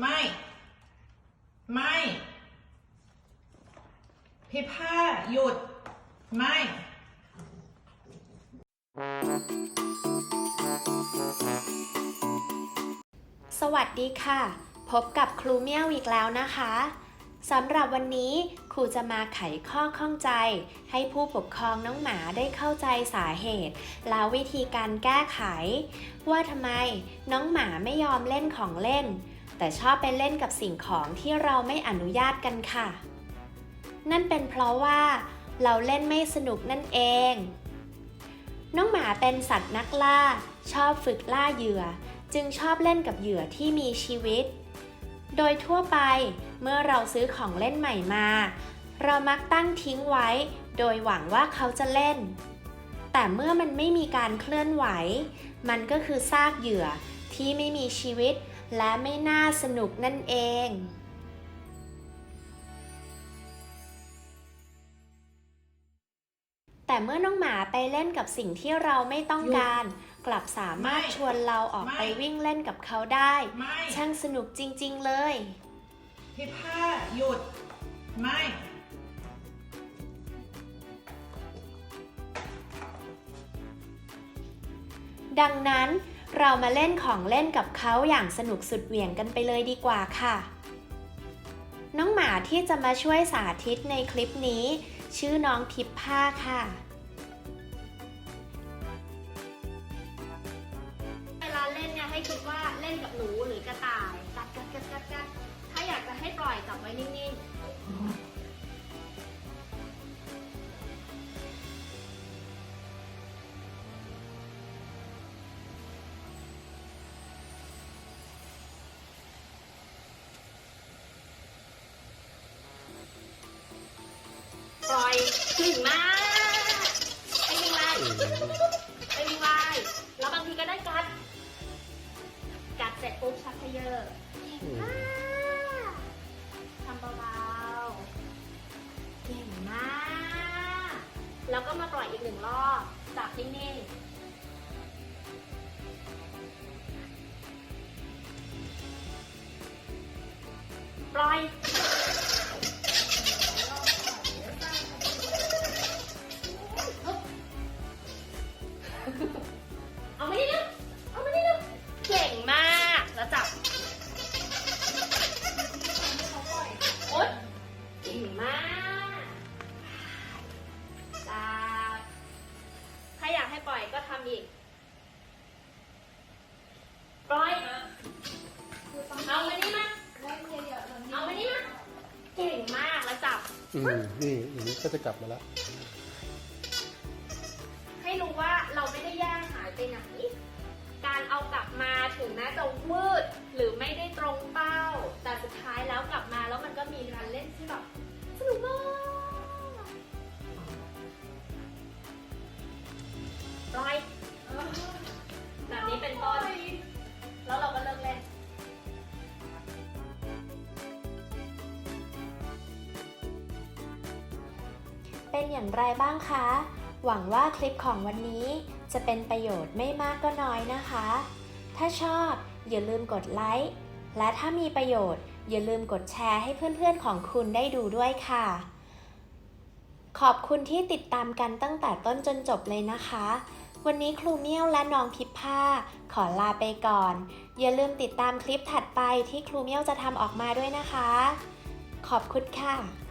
ไม่ ไม่พี่ผ้าหยุด ไม่สวัสดีค่ะ พบกับครูเมี่ยวอีกแล้วนะคะสำหรับวันนี้ครูจะมาไขข้อข้องใจ ให้ผู้ปกครองน้องหมาได้เข้าใจสาเหตุ และวิธีการแก้ไข ว่าทำไมน้องหมาไม่ยอมเล่นของเล่น แต่ชอบไปเล่นกับสิ่งของที่เราไม่อนุญาตกันค่ะ นั่นเป็นเพราะว่าเราเล่นไม่สนุกนั่นเอง น้องหมาเป็นสัตว์นักล่า ชอบฝึกล่าเหยื่อ จึงชอบเล่นกับเหยื่อที่มีชีวิต โดยทั่วไปเมื่อเราซื้อของเล่นใหม่มา เรามักตั้งทิ้งไว้ โดยหวังว่าเขาจะเล่น แต่เมื่อมันไม่มีการเคลื่อนไหว มันก็คือซากเหยื่อที่ไม่มีชีวิต และไม่น่าสนุกนั่นเองแต่เมื่อน้องหมาไปเล่นกับสิ่งที่เราไม่ต้องการ กลับสามารถไม่ชวนเราออกไปไม่วิ่งเล่นกับเขาได้ไม่ช่างสนุกจริง ๆ เลยพี่ผ้าหยุด ไม่ ดังนั้น เรามาเล่นของเล่นกับเขาอย่างสนุกสุดเหวี่ยงกันไปเลยดีกว่าค่ะ น้องหมาที่จะมาช่วยสาธิตในคลิปนี้ ชื่อน้องพิพผ้าค่ะ เวลาเล่นเนี่ยให้คิดว่าเล่นกับหนูหรือกระต่ายกัดกัดกัดกัดกัดถ้าอยากจะให้ปล่อยจับไว้นิ่งๆ ถึงมากไปวิ่งไล่ไปวิ่งไล่แล้วบางทีก็ได้กัด กัดเสร็จปุ๊บชักเขยออ่าทำเบาๆเก่งมาก แล้วก็มาปล่อยอีกหนึ่งรอบ จับนิ่งๆปล่อย อยก็ทำอีกปล่อย เอามานี่มา เอามานี่มา เก่งมากแล้วจับ อืมนี่อย่างนี้ก็จะกลับมาแล้ว ให้รู้ว่าเราไม่ได้แย่งหายไปไหน การเอากลับมาถึงแม้จะวืดหรือไม่ได้ตรงเป้า แต่สุดท้ายแล้วกลับมาแล้วมันก็มีการเล่นที่แบบ เป็นอย่างไรบ้างคะ หวังว่าคลิปของวันนี้จะเป็นประโยชน์ไม่มากก็น้อยนะคะ ถ้าชอบอย่าลืมกดไลค์ และถ้ามีประโยชน์อย่าลืมกดแชร์ให้เพื่อนๆของคุณได้ดูด้วยค่ะ ขอบคุณที่ติดตามกันตั้งแต่ต้นจนจบเลยนะคะ วันนี้ครูเมี่ยวและน้องพิพผ้าขอลาไปก่อน อย่าลืมติดตามคลิปถัดไปที่ครูเมี่ยวจะทำออกมาด้วยนะคะ ขอบคุณค่ะ